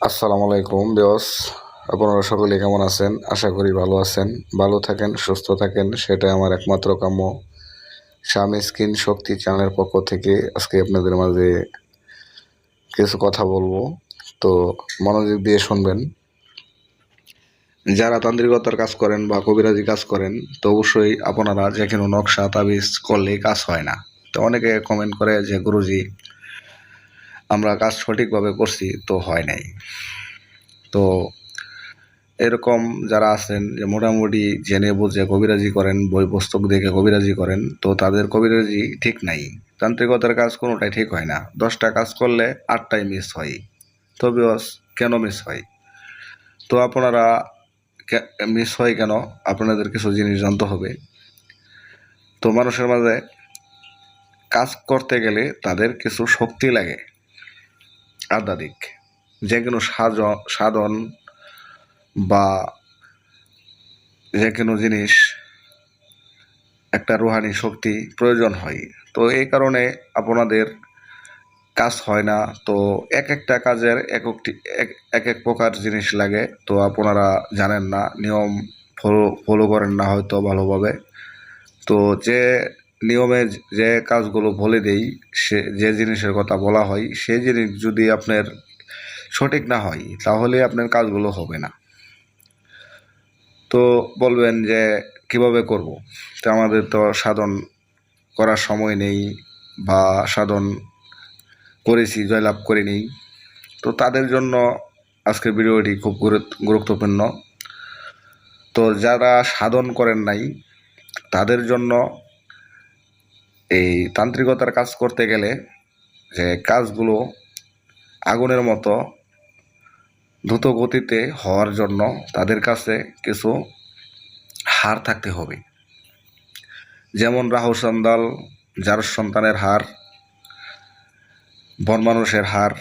আসসালামু আলাইকুম বিয়স আপনারা সকলে কেমন আছেন? আশা করি ভালো আছেন। ভালো থাকেন, সুস্থ থাকেন, সেটাই আমার একমাত্র কাম্য। স্বামী স্কিন শক্তি চ্যানেলের পক্ষ থেকে আজকে আপনাদের মাঝে কিছু কথা বলব। তো মনোযোগ দিয়ে শুনবেন। যারা তান্ত্রিকতার কাজ করেন বা কবিরাজি কাজ করেন, তো অবশ্যই আপনারা যে কোনো নকশা, তাবিজ করলে কাজ হয় না। তো অনেকে কমেন্ট করে যে, গুরুজি আমরা কাজ সঠিকভাবে করছি তো হয় নাই। তো এরকম যারা আছেন যে মোটামুটি জেনে বুঝে কবিরাজি করেন, বই পুস্তক দেখে কবিরাজি করেন, তো তাদের কবিরাজি ঠিক নাই। তান্ত্রিকতার কাজ কোনোটাই ঠিক হয় না। দশটা কাজ করলে আটটাই মিস হয়। তবে কেন মিস হয়? তো আপনারা মিস হয় কেন? আপনাদের কিছু জিনিস জানতে হবে। তো মানুষের মাঝে কাজ করতে গেলে তাদের কিছু শক্তি লাগে। আধ্যাত্মিক যে কোনো সাজন সাধন বা যে কোনো জিনিস, একটা রুহানি শক্তি প্রয়োজন হয়। তো এই কারণে আপনাদের কাজ হয় না। তো এক একটা কাজের এক এক এক প্রকার জিনিস লাগে। তো আপনারা জানেন না, নিয়ম ফলো ফলো করেন না হয়তো ভালোভাবে। তো যে নিয়মে যে কাজগুলো বলে দেই সে, যে জিনিসের কথা বলা হয় সেই জিনিস যদি আপনার সঠিক না হয়, তাহলে আপনার কাজগুলো হবে না। তো বলবেন যে, কীভাবে করব? তো আমাদের তো সাধন করার সময় নেই বা সাধন করেছি, জয়লাভ করিনি। তো তাদের জন্য আজকের ভিডিওটি খুব গুরুত্বপূর্ণ। তো যারা সাধন করেন নাই, তাদের জন্য এই তান্ত্রিকতার কাজ করতে গেলে যে কাজগুলো আগুনের মতো দ্রুত গতিতে হওয়ার জন্য তাদের কাছে কিছু হার থাকতে হবে। যেমন রাহু সন্দাল যার সন্তানের হার, বন মানুষের হার,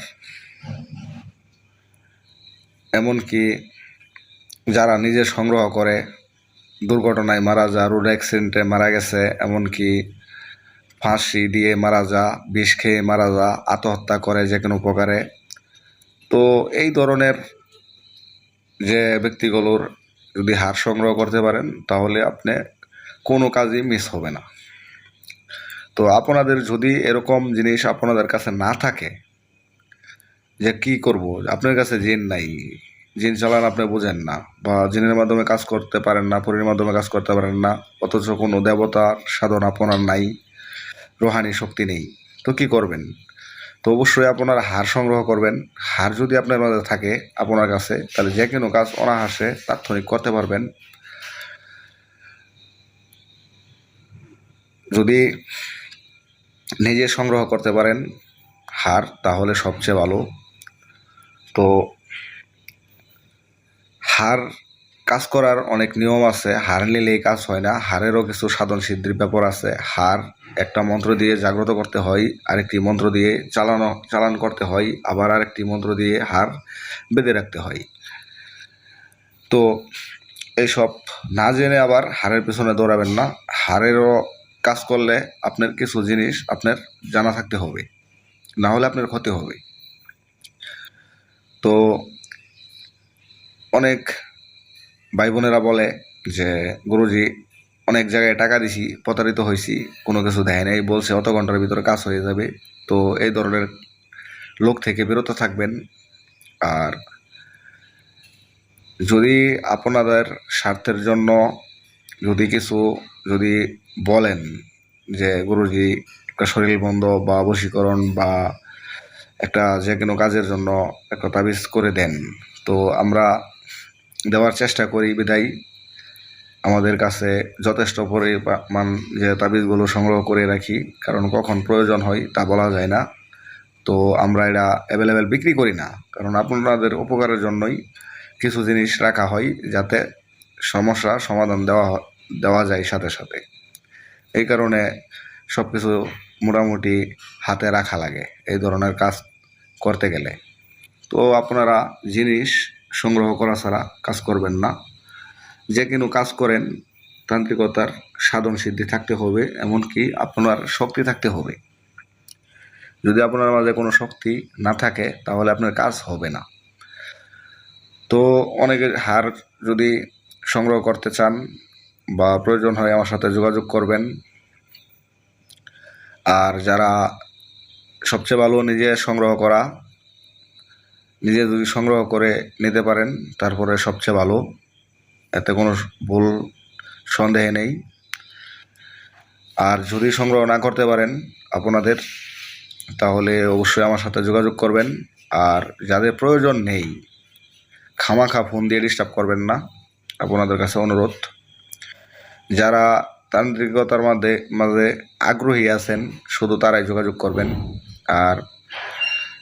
এমনকি যারা নিজে সংগ্রহ করে দুর্ঘটনায় মারা যা রোড অ্যাক্সিডেন্টে মারা গেছে, এমনকি ফাঁসি দিয়ে মারা যা, বিষ খেয়ে মারা যা, আত্মহত্যা করে যে কোনো প্রকারে। তো এই ধরনের যে ব্যক্তিগুলোর যদি হার সংগ্রহ করতে পারেন, তাহলে আপনি কোনো কাজই মিস হবে না। তো আপনাদের যদি এরকম জিনিস আপনাদের কাছে না থাকে, যে কি করব? আপনার কাছে জিন নাই, জিন চালান আপনি বোঝেন না, বা জিনের মাধ্যমে কাজ করতে পারেন না, পরীর মাধ্যমে কাজ করতে পারেন না, অথচ কোনো দেবতার সাধন আপনার নাই রোহানি শক্তি নেই। তো কি করবেন? তো অবশ্যই আপনারা হার সংগ্রহ করবেন। হার যদি আপনার মাঝে থাকে আপনার কাছে, তাহলে যে কোনো কাজ অনাহাসে তাৎক্ষণিক করতে পারবেন। যদি নিজে সংগ্রহ করতে পারেন হার তাহলে সবচেয়ে ভালো। তো হার কাজ করার অনেক নিয়ম আছে, হার নিলেই কাজ হয় না। হারেরও কিছু সাধন সিদ্ধির ব্যাপার আছে। হার একটা মন্ত্র দিয়ে জাগ্রত করতে হয়, আরেকটি মন্ত্র দিয়ে চালানো, চালান করতে হয়, আবার আরেকটি মন্ত্র দিয়ে হার বেঁধে রাখতে হয়। তো এইসব না জেনে আবার হারের পেছনে দৌড়াবেন না। হারেরও কাজ করলে আপনার কিছু জিনিস আপনার জানা থাকতে হবে, না হলে আপনার ক্ষতি হবে। তো অনেক ভাই বোনেরা বলে যে, গুরুজি, অনেক জায়গায় টাকা দিছি, প্রতারিত হয়েছি কোনো কিছু দেয় নাই, বলছে অত ঘণ্টার ভিতরে কাজ হয়ে যাবে। তো এই ধরনের লোক থেকে বিরত থাকবেন। আর যদি আপনাদের স্বার্থের জন্য যদি কিছু যদি বলেন যে, গুরুজি, একটা শরীর বন্ধ বা বশীকরণ বা একটা যে কোনো কাজের জন্য একটা তাবিজ করে দেন, তো আমরা দেওয়ার চেষ্টা করি, বিদায়। আমাদের কাছে যথেষ্ট পরিমাণ যে তাবিজগুলো সংগ্রহ করে রাখি, কারণ কখন প্রয়োজন হয় তা বলা যায় না। তো আমরা এটা অ্যাভেলেবেল বিক্রি করি না, কারণ আপনাদের উপকারের জন্যই কিছু জিনিস রাখা হয় যাতে সমস্যা সমাধান দেওয়া দেওয়া যায় সাথে সাথে। এই কারণে সব কিছু মোটামুটি হাতে রাখা লাগে এই ধরনের কাজ করতে গেলে। তো আপনারা জিনিস সংগ্রহ করা ছাড়া কাজ করবেন না। যে কোনো কাজ করেন, তান্ত্রিকতার সাধন সিদ্ধি থাকতে হবে, এমনকি আপনার শক্তি থাকতে হবে। যদি আপনার মাঝে কোনো শক্তি না থাকে, তাহলে আপনার কাজ হবে না। তো অনেকের হার যদি সংগ্রহ করতে চান বা প্রয়োজন হয়, আমার সাথে যোগাযোগ করবেন। আর যারা সবচেয়ে ভালো নিজে সংগ্রহ করা নিজে যদি সংগ্রহ করে নিতে পারেন, তারপরে সবচেয়ে ভালো। এতে কোনো ভুল সন্দেহে নেই। আর যদি সংগ্রহ না করতে পারেন আপনাদের, তাহলে অবশ্যই আমার সাথে যোগাযোগ করবেন। আর যাদের প্রয়োজন নেই, খামাখা ফোন দিয়ে ডিস্টার্ব করবেন না। আপনাদের কাছে অনুরোধ। যারা তান্ত্রিকতার মধ্যে মাঝে আগ্রহী আছেন, শুধু তারাই যোগাযোগ করবেন। আর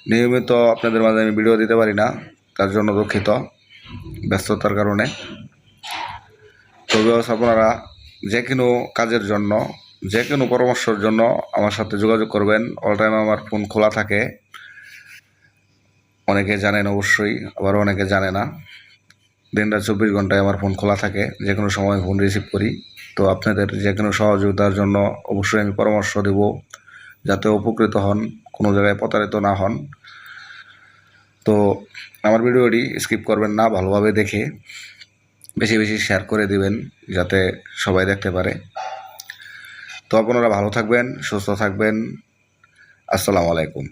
নিয়মিত আপনাদের মাঝে আমি ভিডিও দিতে পারি না, তার জন্য দুঃখিত ব্যস্ততার কারণে। তবে আপনারা যে কোনো কাজের জন্য, যে কোনো পরামর্শের জন্য আমার সাথে যোগাযোগ করবেন। অল টাইম আমার ফোন খোলা থাকে। অনেকে জানেন অবশ্যই, আবার অনেকে জানে না। দিনটা চব্বিশ ঘন্টায় আমার ফোন খোলা থাকে, যে কোনো সময় ফোন রিসিভ করি। তো আপনাদের যে কোনো সহযোগিতার জন্য অবশ্যই আমি পরামর্শ দেব, যাতে উপকৃত হন, কোনো জায়গায় প্রতারিত না হন। তো আমার ভিডিওটি স্কিপ করবেন না, ভালোভাবে দেখে বেশি বেশি শেয়ার করে দিবেন যাতে সবাই দেখতে পারে। তো আপনারা ভালো থাকবেন, সুস্থ থাকবেন। আসসালামু আলাইকুম।